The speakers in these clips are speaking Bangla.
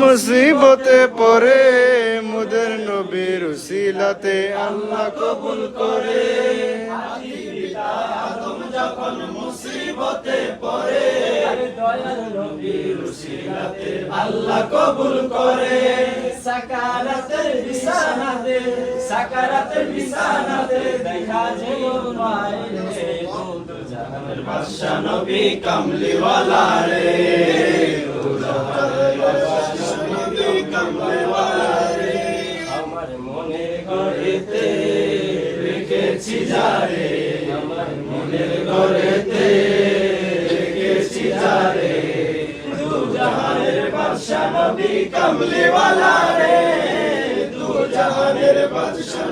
মুসিবতে পরে মুদের নবীর উসিলাতে আল্লাহ কবুল করে। আদম যখন মুসিবতে পড়ে দয়াল নবীর উসিলাতে আল্লাহ কবুল করে। সাকারাতের বিছানাতে সাকারাতের বিছানাতে দেখা জাহানের বাদশা নবী কামলিওয়ালা রে নবী কামলিওয়ালা রে। আমার মনে ঘরেতে রেখেছি যারে আমার মনের ঘরেতে রেখেছি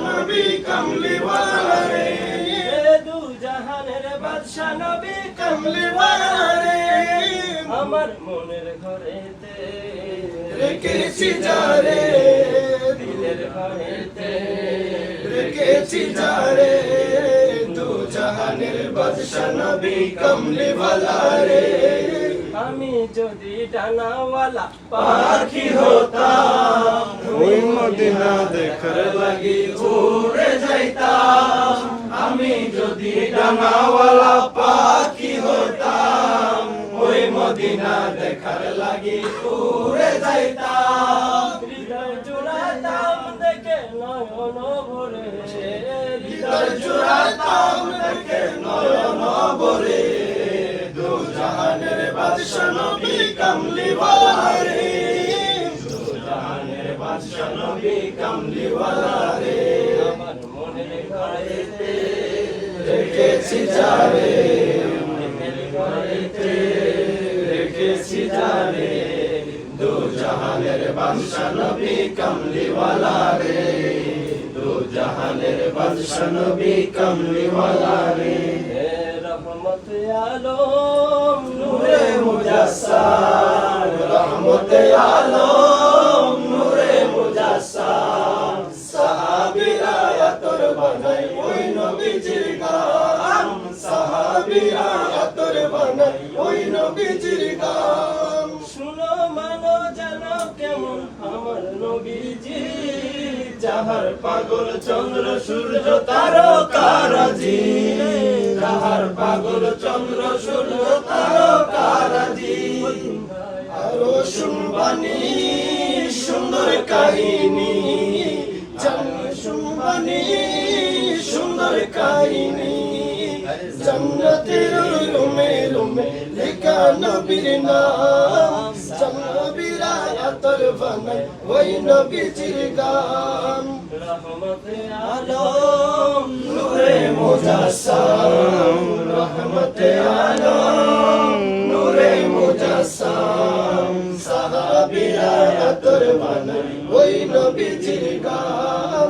নবী কামলিওয়ালা রে। বাদশা নবী কামলিওয়ালা রে আমার মনের ঘরেতে রেখেছি যারে দিলের ঘরেতে রেখেছি যারে দু জাহানের বাদশা নবী কামলিওয়ালা রে আমি যদি ডানাওয়ালা পাখি হতাম মদিনা দেখার লাগি উড়ে যাইতাম হৃদয় জুড়াতাম দেখে নয়ন ভরে হৃদয় জুড়াতাম দেখে নয়ন ভরে দু জাহানের বাদশা নবী কামলিওয়ালা রে দু জাহানের বাদশা নবী কামলিওয়ালা রে আমার মনের ঘরেতে রেখেছি যারে। জাহানের বাদশা নবী কামলিওয়ালা রে দু জাহানের বাদশা নবী কামলিওয়ালা রে রহমত আলম নূরে মুজাসসাম রহমত আলম নূরে মুজাসসাম সাহাবীরা আতর বানাই ওই নবীজির গান। সাহাবীরা আতর বানাই ওই নবীজির গান। যাহার পাগল চন্দ্র, সূর্য তারকারাজি যাহার পাগল চন্দ্র, সূর্য তারকারাজি আরও শুনবানি সুন্দর কাহিনী। শুনবানি সুন্দর কাহিনী। জান্নাতের রুমে রুমে লেখা নবীর নাম। আতর বানাই ওই নবীজির গান। রহমতে আলম, নূরে মুজাসসাম, রহমতে আলম, নূরে মুজাসসাম, সাহাবীরা আতর বানাই, ওই নবীজির গান।